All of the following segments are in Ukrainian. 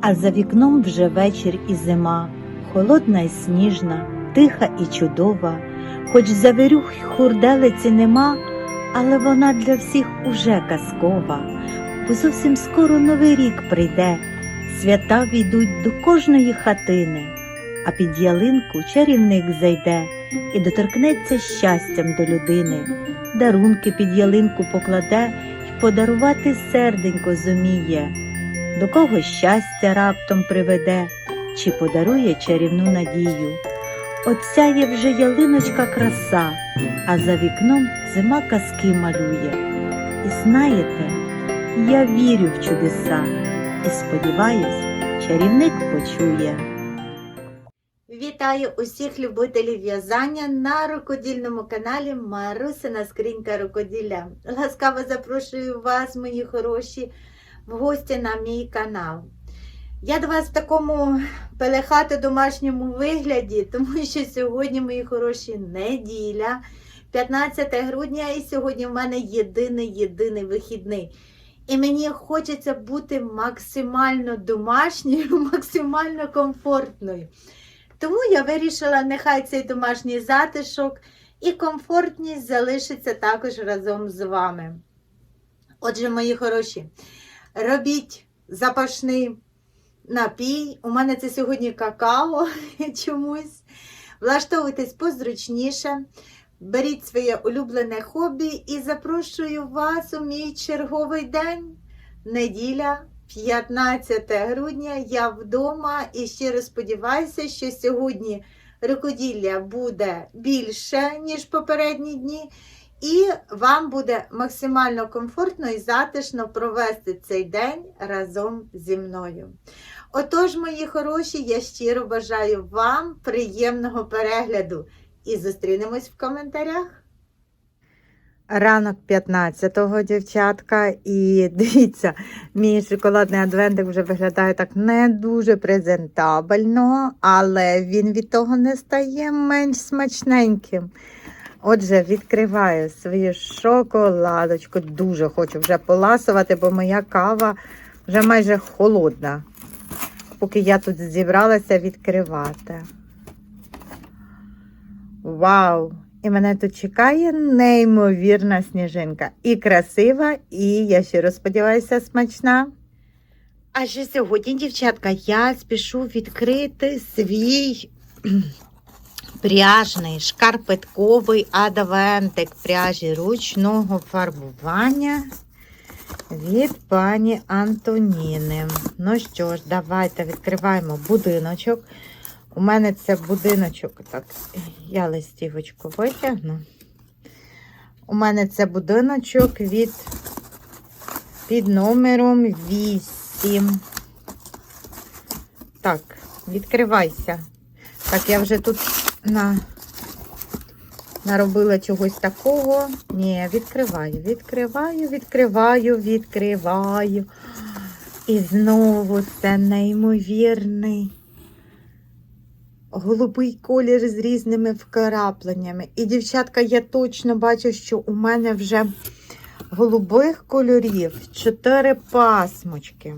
а за вікном вже вечір і зима, холодна і сніжна, тиха і чудова, хоч завірюх й хурделиці нема, але вона для всіх уже казкова, бо зовсім скоро новий рік прийде, свята війдуть до кожної хатини, а під ялинку чарівник зайде і доторкнеться щастям до людини, дарунки під ялинку покладе й подарувати серденько зуміє, до кого щастя раптом приведе, чи подарує чарівну надію. Оця є вже ялиночка краса, а за вікном зима казки малює. І знаєте, я вірю в чудеса і сподіваюсь, чарівник почує. Вітаю усіх любителів в'язання на рукодільному каналі Марусина Скринька рукоділля. Ласкаво запрошую вас, мої хороші, в гості на мій канал. Я до вас в такому пелехати домашньому вигляді, тому що сьогодні, мої хороші, неділя, 15 грудня, і сьогодні в мене єдиний єдиний вихідний. І мені хочеться бути максимально домашньою, максимально комфортною. Тому я вирішила, нехай цей домашній затишок і комфортність залишиться також разом з вами. Отже, мої хороші, робіть запашний напій. У мене це сьогодні какао чомусь. Влаштовуйтесь позручніше, беріть своє улюблене хобі і запрошую вас у мій черговий день, неділя. 15 грудня я вдома і щиро сподіваюся, що сьогодні рукоділля буде більше, ніж попередні дні, і вам буде максимально комфортно і затишно провести цей день разом зі мною. Отож, мої хороші, я щиро бажаю вам приємного перегляду і зустрінемось в коментарях. Ранок 15-го, дівчатка, і дивіться, мій шоколадний адвентик вже виглядає так не дуже презентабельно, але він від того не стає менш смачненьким. Отже, відкриваю свою шоколадочку. Дуже хочу вже поласувати, бо моя кава вже майже холодна. Поки я тут зібралася відкривати. Вау! І мене тут чекає неймовірна сніжинка. І красива, і я щиро сподіваюся, смачна. А ще сьогодні, дівчатка, я спішу відкрити свій пряжний шкарпетковий адвентик пряжі ручного фарбування від пані Антоніни. Ну що ж, давайте відкриваємо будиночок. У мене це будиночок, так, я листівочку витягну. У мене це будиночок від під номером 8. Так, відкривайся. Так, я вже тут на, наробила чогось такого. Ні, відкриваю, відкриваю, відкриваю, відкриваю. І знову це неймовірний голубий колір з різними вкрапленнями. І, дівчатка, я точно бачу, що у мене вже голубих кольорів 4 пасмочки.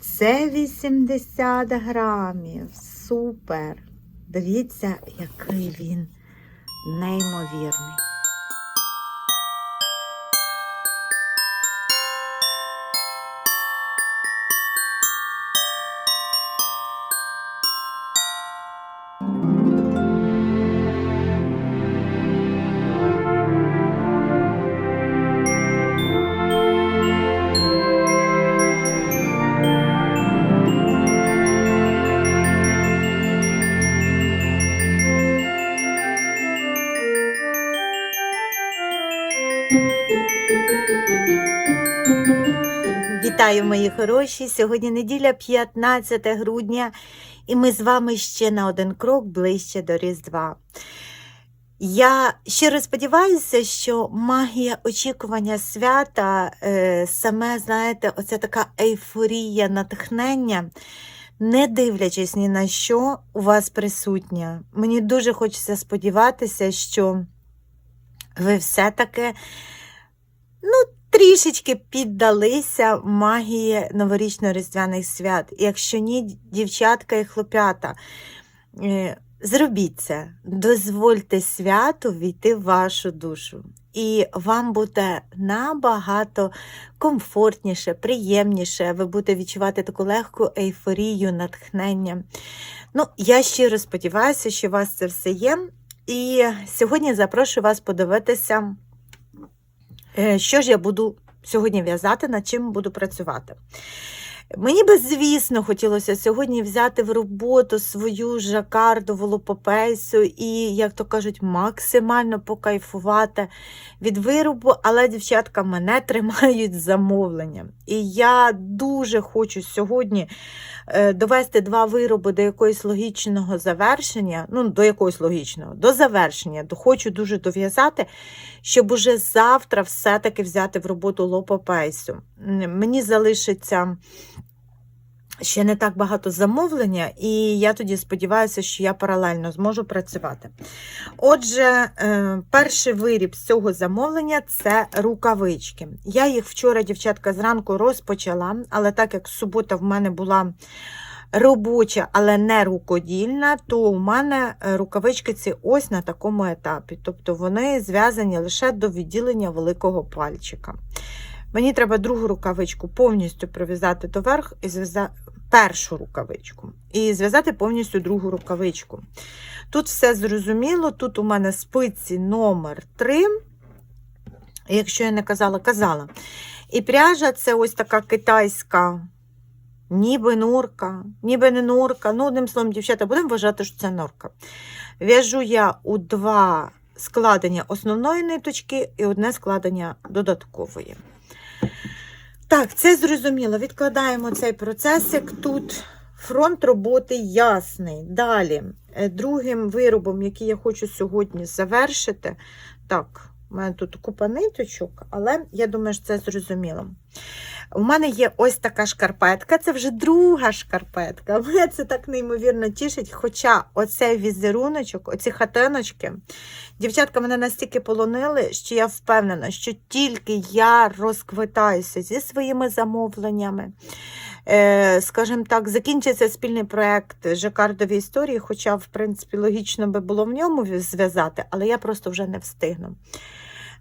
Це 80 грамів. Супер! Дивіться, який він неймовірний. Вітаю, мої хороші! Сьогодні неділя 15 грудня, і ми з вами ще на один крок ближче до Різдва. Я щиро сподіваюся, що магія очікування свята, е, саме, знаєте, оця така ейфорія, натхнення, не дивлячись ні на що, у вас присутня. Мені дуже хочеться сподіватися, що ви все-таки, ну, трішечки піддалися магії новорічно-різдвяних свят. Якщо ні, дівчатка і хлоп'ята, е, зробіть це, дозвольте святу війти в вашу душу. І вам буде набагато комфортніше, приємніше, ви будете відчувати таку легку ейфорію, натхнення. Ну, я щиро сподіваюся, що у вас це все є. І сьогодні запрошую вас подивитися, що ж я буду сьогодні в'язати, над чим буду працювати. Мені би, звісно, хотілося сьогодні взяти в роботу свою жакардову лопопейсу і, як то кажуть, максимально покайфувати від виробу, але дівчатка мене тримають замовленням. І я дуже хочу сьогодні е, довести два вироби до якогось логічного завершення, ну, до якогось логічного, до завершення, хочу дуже дов'язати, щоб уже завтра все-таки взяти в роботу лопопейсу. Мені залишиться ще не так багато замовлення, і я тоді сподіваюся, що я паралельно зможу працювати. Отже, е, перший виріб з цього замовлення це рукавички. Я їх вчора, дівчатка, зранку розпочала, але так як субота в мене була робоча, але не рукодільна, то у мене е, рукавички ці ось на такому етапі. Тобто вони зв'язані лише до відділення великого пальчика. Мені треба другу рукавичку повністю прив'язати доверх і першу рукавичку. І зв'язати повністю другу рукавичку. Тут все зрозуміло, тут у мене спиці номер 3. Якщо я не казала, казала. І пряжа це ось така китайська, ніби норка, ніби не норка. Ну, одним словом, дівчата, будемо вважати, що це норка. В'яжу я у два складення основної ниточки і одне складення додаткової. Так, це зрозуміло. Відкладаємо цей процесик. Тут фронт роботи ясний. Далі, е, другим виробом, який я хочу сьогодні завершити. Так, у мене тут купа ниточок, але я думаю, що це зрозуміло. У мене є ось така шкарпетка, це вже друга шкарпетка. Мене це так неймовірно тішить. Хоча оцей візеруночок, оці хатиночки, дівчатка мене настільки полонили, що я впевнена, що тільки я розквитаюся зі своїми замовленнями. Е, скажімо так, закінчиться спільний проєкт Жакардові історії, хоча, в принципі, логічно би було в ньому зв'язати, але я просто вже не встигну.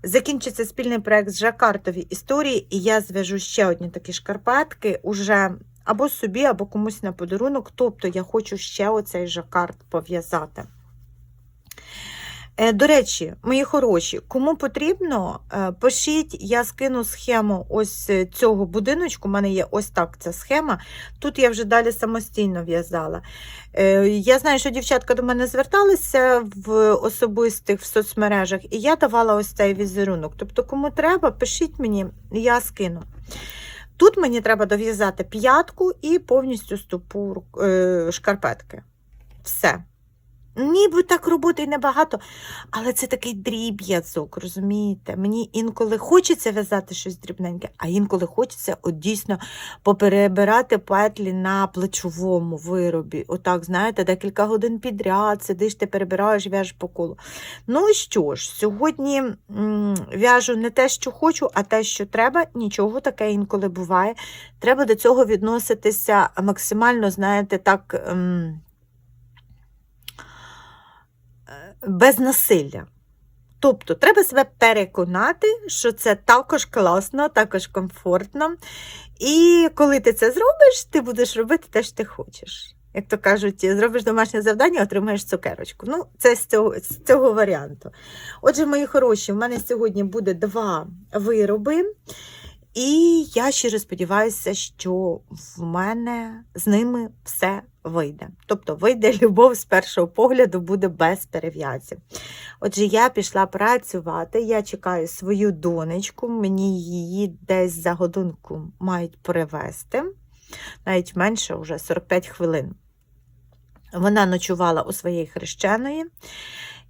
Закінчиться спільний проект з Жакартові історії, і я зв'яжу ще одні такі шкарпетки уже або собі, або комусь на подарунок. Тобто я хочу ще оцей жакард пов'язати. Е, До речі, мої хороші, кому потрібно, е, пишіть, я скину схему ось е, цього будиночку. У мене є ось так ця схема. Тут я вже далі самостійно в'язала. Я знаю, що дівчатка до мене зверталися в особистих в соцмережах, і я давала ось цей візерунок. Тобто, кому треба, пишіть мені, я скину. Тут мені треба дов'язати п'ятку і повністю стопу е, шкарпетки. Все. Ніби так роботи й небагато, але це такий дріб'язок, розумієте? Мені інколи хочеться в'язати щось дрібненьке, а інколи хочеться от дійсно поперебирати петлі на плечовому виробі. Отак, знаєте, декілька годин підряд сидиш, ти перебираєш, в'яжеш по колу. Ну що ж, сьогодні м, в'яжу не те, що хочу, а те, що треба. Нічого таке інколи буває. Треба до цього відноситися максимально, знаєте, так. ем, без насилля. Тобто, треба себе переконати, що це також класно, також комфортно. І коли ти це зробиш, ти будеш робити те, що ти хочеш. Як то кажуть, зробиш домашнє завдання, отримаєш цукерочку. Ну, це з цього, з цього варіанту. Отже, мої хороші, в мене сьогодні буде два вироби. І я щиро сподіваюся, що в мене з ними все вийде. Тобто вийде любов з першого погляду, буде без перев'язів. Отже, я пішла працювати, я чекаю свою донечку, мені її десь за годинку мають привезти, навіть менше, вже 45 хвилин. Вона ночувала у своєї хрещеної,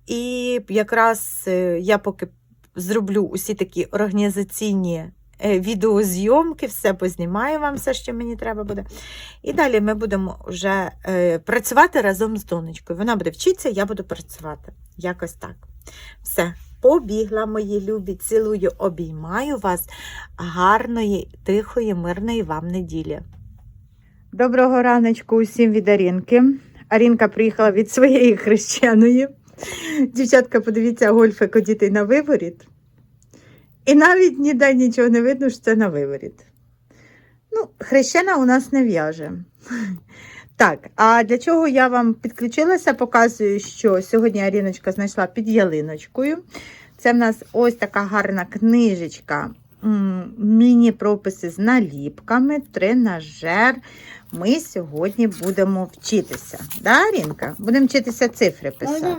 і якраз е, я поки зроблю усі такі організаційні відеозйомки, все познімаю вам, все, що мені треба буде. І далі ми будемо вже е, працювати разом з донечкою. Вона буде вчитися, я буду працювати. Якось так. Все, побігла, мої любі. Цілую, обіймаю вас. Гарної, тихої, мирної вам неділі. Доброго раночку усім від Арінки. Арінка приїхала від своєї хрещеної. Дівчатка, подивіться, гольфик одітий на виворіт. І навіть ніде нічого не видно, що це на виворіт. Ну, хрещена у нас не в'яже. Так, а для чого я вам підключилася, показую, що сьогодні Аріночка знайшла під ялиночкою. Це в нас ось така гарна книжечка. Міні-прописи з наліпками, тренажер. Ми сьогодні будемо вчитися. Да, Арінка? Будемо вчитися цифри писати.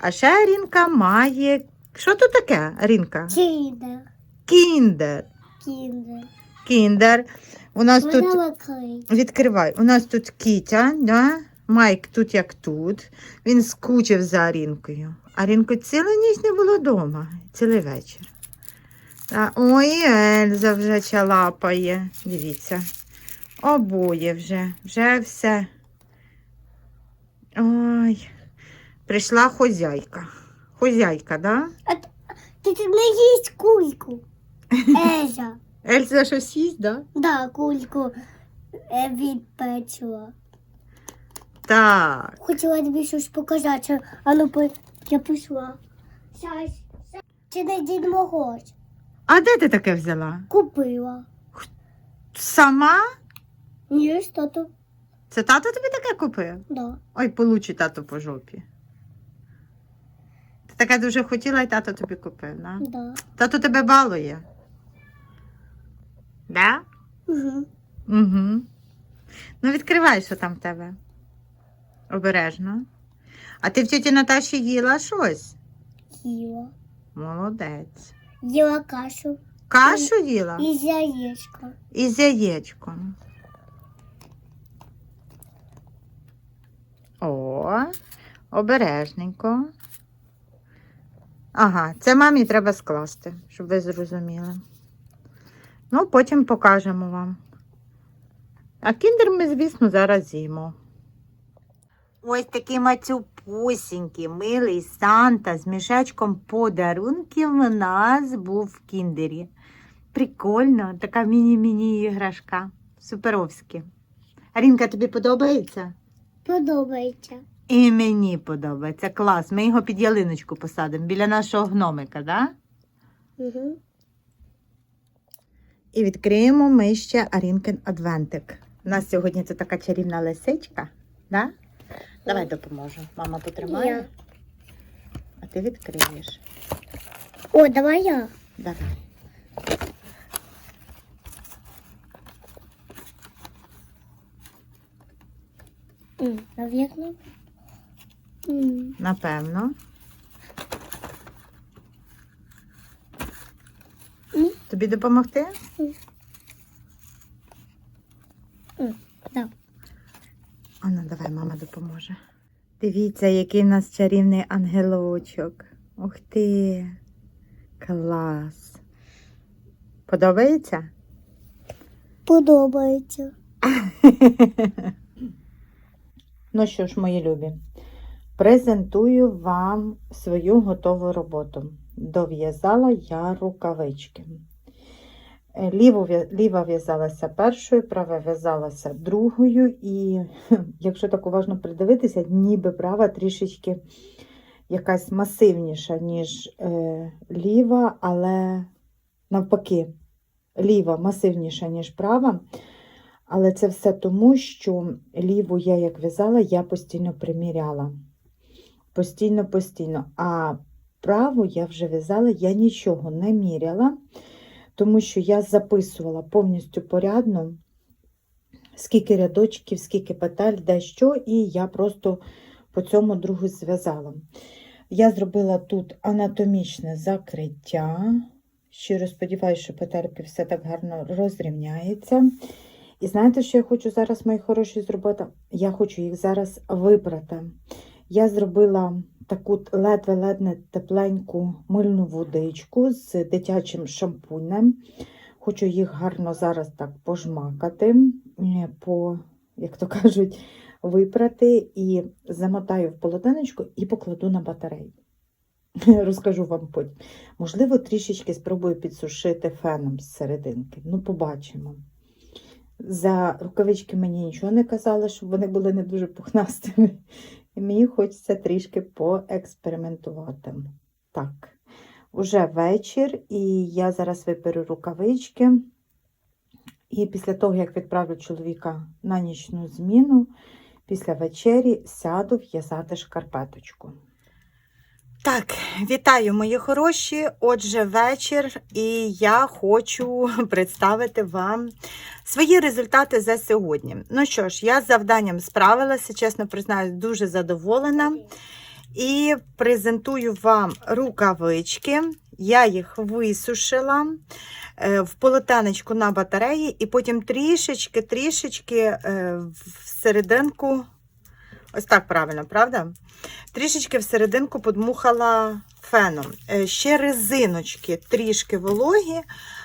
А ще Арінка має. Що тут таке, Арінка? Кіндер. Кіндер. Кіндер. Кіндер. У нас тут. Вона лакрить. Відкривай. У нас тут Кітя, да? Майк тут як тут. Він скучив за Арінкою. Арінко цілу ніч не було вдома, цілий вечір. Та, ой, Ельза вже чалапає. Дивіться. Обоє вже, вже все. Ой, прийшла хозяйка. Хозяйка, да? Ти тут не їсть кульку. Ежа. Ельза щось їсть, да? Да, кульку е, відпечила. Так. Хотіла тобі щось показати. А ну, по- я пішла. Щас. щас. Чи не дід Мороз? А де ти таке взяла? Купила. Сама? Ні, що то? Це тато тобі таке купив? Да. Ой, получи тато по жопі. Ти таке дуже хотіла, і тато тобі купив, да? Да. Тато тебе балує. Да? Угу. Угу. Ну, відкривай, що там в тебе. Обережно. А ти в тіті Наташі їла щось? Їла. Молодець. Їла кашу Кашу їла? із яєчка. І з яєчком. О, обережненько. Ага, це мамі треба скласти, щоб ви зрозуміли. Ну, потім покажемо вам. А кіндер ми, звісно, зараз з'їмо. Ось такий мацюпусінький, милий Санта з мішечком подарунків у нас був в кіндері. Прикольно, така міні-міні іграшка. Суперовські. Арінка, тобі подобається? Подобається. І мені подобається. Клас. Ми його під ялиночку посадимо біля нашого гномика, да? Угу. І відкриємо ми ще Арінкин адвентик. У нас сьогодні це така чарівна лисичка, да? Давай допоможу. Мама потримає, Я. а ти відкриєш. О, давай я. Давай. М, Напевно. Тобі допомогти? Да. А ну давай, мама допоможе. Дивіться, який в нас чарівний ангелочок. Ух ти. Клас. Подобається? Подобається. Ну що ж, мої любі, презентую вам свою готову роботу. Дов'язала я рукавички. Ліву, ліва в'язалася першою, права в'язалася другою, і якщо так уважно придивитися, ніби права трішечки якась масивніша, ніж е, ліва, але навпаки, ліва масивніша, ніж права. Але це все тому, що ліву я як в'язала, я постійно приміряла. Постійно, постійно. А праву я вже в'язала, я нічого не міряла, тому що я записувала повністю порядно, скільки рядочків, скільки петель, де що, і я просто по цьому другу зв'язала. Я зробила тут анатомічне закриття. Щиро сподіваюся, що петельки все так гарно розрівняється. І знаєте, що я хочу зараз, мої хороші, зробити? Я хочу їх зараз випрати. Я зробила таку ледве-ледне тепленьку мильну водичку з дитячим шампунем. Хочу їх гарно зараз так пожмакати, е, по, як то кажуть, випрати і замотаю в полотенечко і покладу на батарею. Розкажу вам потім. Можливо, трішечки спробую підсушити феном з серединки. Ну, побачимо. За рукавички мені нічого не казали, щоб вони були не дуже пухнастими. Мені хочеться трішки поекспериментувати. Так, уже вечір, і я зараз виперу рукавички. І після того, як відправлю чоловіка на нічну зміну, після вечері сяду в'язати шкарпеточку. Так, вітаю, мої хороші. Отже, вечір, і я хочу представити вам свої результати за сьогодні. Ну що ж, я з завданням справилася, чесно признаюсь, дуже задоволена. І презентую вам рукавички. Я їх висушила е, в полотенечку на батареї, і потім трішечки, трішечки е, в серединку, ось так правильно, правда? Трішечки всерединку подмухала феном. Е, Ще резиночки трішки вологі,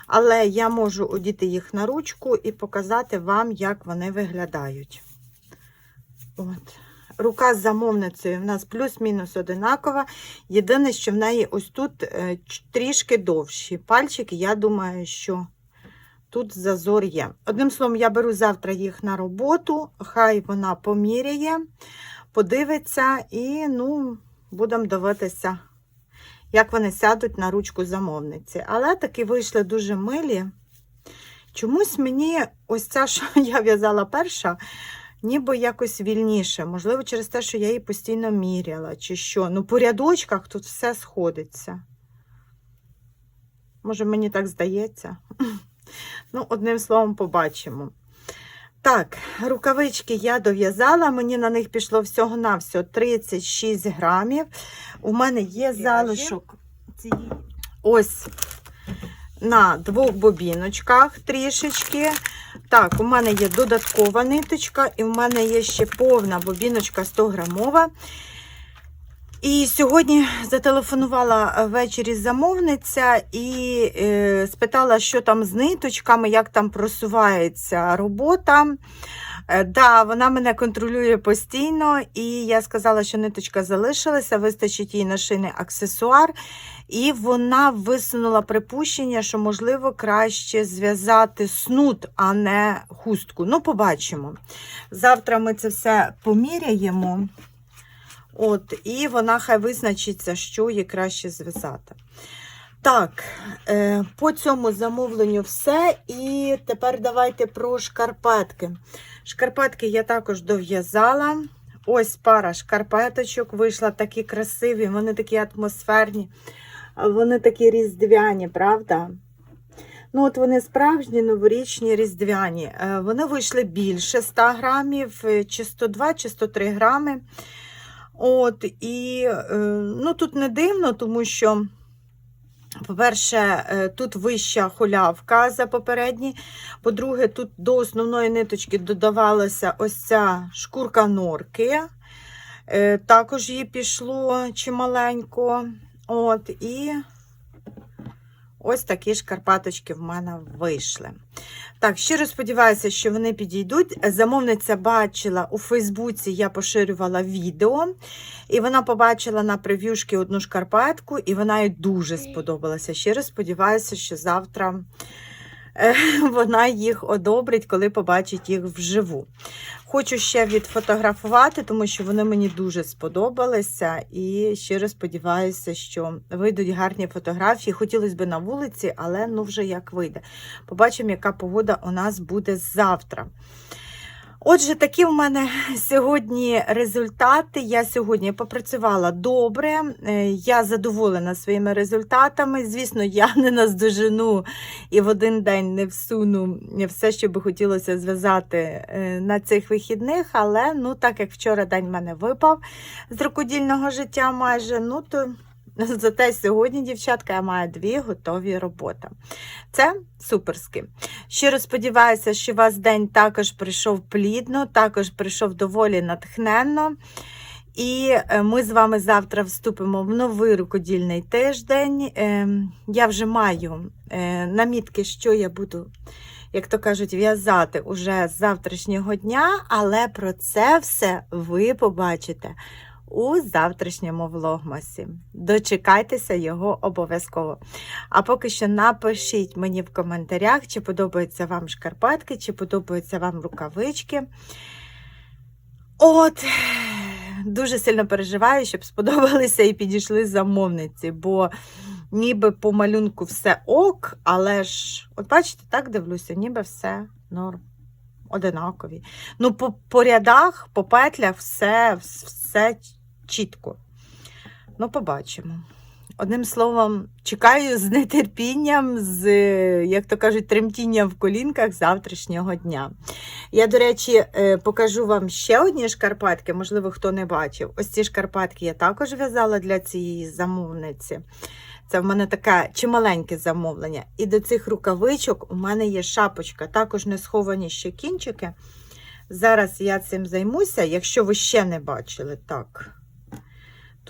але я можу одіти їх на ручку і показати вам, як вони виглядають. От. Рука з замовницею в нас плюс-мінус одинакова. Єдине, що в неї ось тут е, трішки довші пальчики. Я думаю, що тут зазор є. Одним словом, я беру завтра їх на роботу, хай вона поміряє подивиться і ну, будемо дивитися, як вони сядуть на ручку замовниці. Але таки вийшли дуже милі. Чомусь мені ось ця, що я в'язала перша, ніби якось вільніше. Можливо, через те, що я її постійно міряла, чи що. Ну, по рядочках тут все сходиться. Може, мені так здається. Ну, одним словом, побачимо. Так, рукавички я дов'язала, мені на них пішло всього-навсього 36 грамів. У мене є залишок цієї ось на двох бобіночках трішечки. Так, у мене є додаткова ниточка, і в мене є ще повна бобіночка 100 грамова. І сьогодні зателефонувала ввечері замовниця і е, спитала, що там з ниточками, як там просувається робота. Е, да, вона мене контролює постійно, і я сказала, що ниточка залишилася, вистачить їй на шийний аксесуар. І вона висунула припущення, що можливо краще зв'язати снуд, а не хустку. Ну, побачимо. Завтра ми це все поміряємо. От, і вона хай визначиться, що їй краще зв'язати. Так, е, по цьому замовленню все. І тепер давайте про шкарпетки. Шкарпетки я також дов'язала. Ось пара шкарпеточок вийшла такі красиві, вони такі атмосферні, вони такі різдвяні, правда? Ну, от вони справжні, новорічні, різдвяні. Е, Вони вийшли більше 100 грамів, е, чи 102, чи 103 грами. От, і е, ну, тут не дивно, тому що, по-перше, е, тут вища холявка за попередні. По-друге, тут до основної ниточки додавалася ось ця шкурка норки. Е, Також її пішло чималенько. От, і ось такі шкарпаточки в мене вийшли. Так, щиро сподіваюся, що вони підійдуть. Замовниця бачила у Фейсбуці, я поширювала відео, і вона побачила на прев'юшки одну шкарпетку, і вона їй дуже сподобалася. Щиро сподіваюся, що завтра вона їх одобрить, коли побачить їх вживу. Хочу ще відфотографувати, тому що вони мені дуже сподобалися. І щиро сподіваюся, що вийдуть гарні фотографії. Хотілося б на вулиці, але ну вже як вийде. Побачимо, яка погода у нас буде завтра. Отже, такі в мене сьогодні результати. Я сьогодні попрацювала добре, е, я задоволена своїми результатами. Звісно, я не наздожену і в один день не всуну все, що би хотілося зв'язати е, на цих вихідних, але ну, так як вчора день в мене випав з рукодільного життя майже, ну то зате сьогодні, дівчатка, я маю дві готові роботи. Це суперськи. Щиро сподіваюся, що у вас день також прийшов плідно, також прийшов доволі натхненно. І е, ми з вами завтра вступимо в новий рукодільний тиждень. Е, Я вже маю е, намітки, що я буду, як то кажуть, в'язати уже з завтрашнього дня, але про це все ви побачите у завтрашньому влогмасі. Дочекайтеся його обов'язково. А поки що напишіть мені в коментарях, чи подобаються вам шкарпетки, чи подобаються вам рукавички. От, дуже сильно переживаю, щоб сподобалися і підійшли замовниці, бо ніби по малюнку все ок, але ж, от бачите, так дивлюся, ніби все норм, одинакові. Ну, по, по рядах, по петлях все, все чітко. Ну, побачимо. Одним словом, чекаю з нетерпінням, з, як то кажуть, тремтінням в колінках завтрашнього дня. Я, до речі, е, покажу вам ще одні шкарпетки, можливо, хто не бачив. Ось ці шкарпетки я також в'язала для цієї замовниці. Це в мене таке чималеньке замовлення. І до цих рукавичок у мене є шапочка, також не сховані ще кінчики. Зараз я цим займуся, якщо ви ще не бачили, так.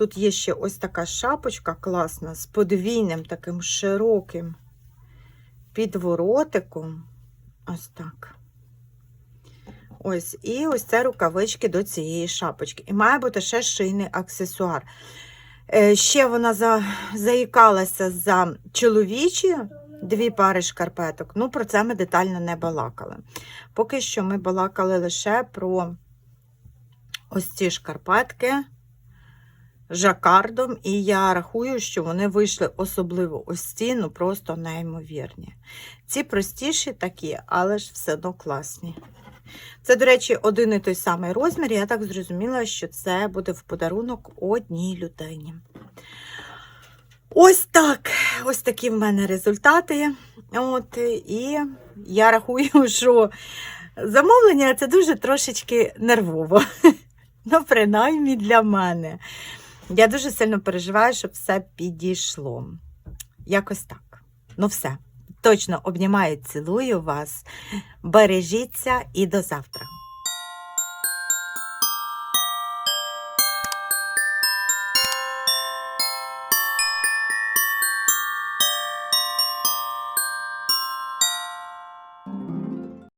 Тут є ще ось така шапочка класна з подвійним таким широким підворотиком. Ось так. Ось, і ось це рукавички до цієї шапочки. І має бути ще шийний аксесуар. Е, ще вона за, заїкалася за чоловічі дві пари шкарпеток. Ну, про це ми детально не балакали. Поки що ми балакали лише про ось ці шкарпетки жакардом, і я рахую, що вони вийшли особливо ось ці, ну просто неймовірні. Ці простіші такі, але ж все одно класні. Це, до речі, один і той самий розмір. Я так зрозуміла, що це буде в подарунок одній людині. Ось так. Ось такі в мене результати. От, і я рахую, що замовлення це дуже трошечки нервово. Ну, принаймні для мене. Я дуже сильно переживаю, щоб все підійшло. Якось так. Ну, все. Точно обнімаю, цілую вас. Бережіться і до завтра.